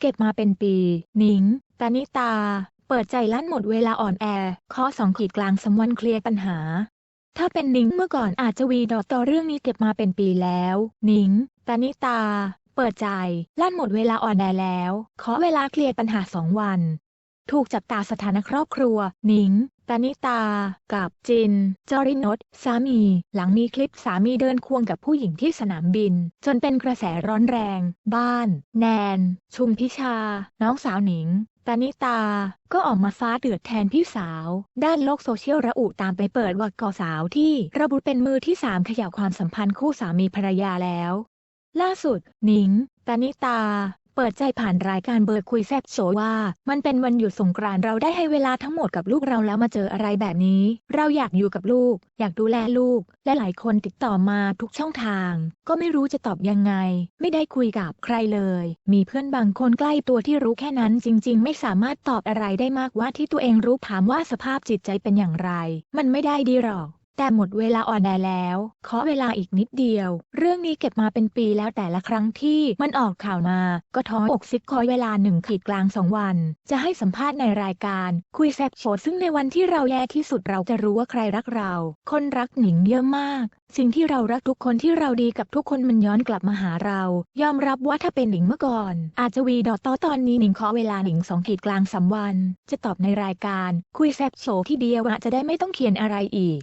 เก็บมาเป็นปี นิงตานิตา เปิดใจลั่นหมดเวลาอ่อนแอ ข้อสองขีดกลางสมวันเคลียร์ปัญหา ถ้าเป็นนิงเมื่อก่อนอาจจะวีดอต่อเรื่องนี้เก็บมาเป็นปีแล้ว นิงตานิตา เปิดใจลั่นหมดเวลาอ่อนแอแล้ว ขอเวลาเคลียร์ปัญหาสองวัน ถูกจับตาสถานะครอบครัว หนิงตานิตา กับจินจอรินทสามี หลังมีคลิปสามีเดินควงกับผู้หญิงที่สนามบิน จนเป็นกระแสร้อนแรง บ้าน แนน ชุมพิชา น้องสาวหนิงตานิตา ก็ออกมาฟ้าเดือดแทนพี่สาว ด้านโลกโซเชียลระอุตามไปเปิดว่าก่อสาวที่ระบุเป็นมือที่สามขย่าความสัมพันธ์คู่สามีภรรยาแล้ว ล่าสุด หนิงตานิตา เปิดใจผ่านรายการเบิร์ดคุยแซบโชว์ว่า มันเป็นวันหยุดสงกรานต์เราได้ให้เวลาทั้งหมดกับลูกเราแล้วมาเจออะไรแบบนี้ เราอยากอยู่กับลูก อยากดูแลลูก และหลายคนติดต่อมาทุกช่องทาง ก็ไม่รู้จะตอบยังไง ไม่ได้คุยกับใครเลย มีเพื่อนบางคนใกล้ตัวที่รู้แค่นั้นจริง ๆ ไม่สามารถตอบอะไรได้มากว่าที่ตัวเองรู้ถามว่าสภาพจิตใจเป็นอย่างไร มันไม่ได้ดีหรอก แต่หมดเวลาอ่อนแอแล้วขอเวลาอีกนิดเดียว เรื่องนี้เก็บมาเป็นปีแล้วแต่ละครั้งที่มันออกข่าวมา ก็ท้ออกซิกคอยเวลาหนึ่งขีดกลางสองวัน จะให้สัมภาษณ์ในรายการคุยแซบโชว์ซึ่งในวันที่เราแย่ที่สุดเราจะรู้ว่าใครรักเรา คนรักหนิงเยอะมาก สิ่งที่เรารักทุกคนที่เราดีกับทุกคนมันย้อนกลับมาหาเรา ยอมรับว่าถ้าเป็นหนิงเมื่อก่อน อาจจะวีดอตอตอนนี้หนิงขอเวลาหนิงสองขีดกลางสามวัน จะตอบในรายการ คุยแซบโชที่เดียวจะได้ไม่ต้องเขียนอะไรอีก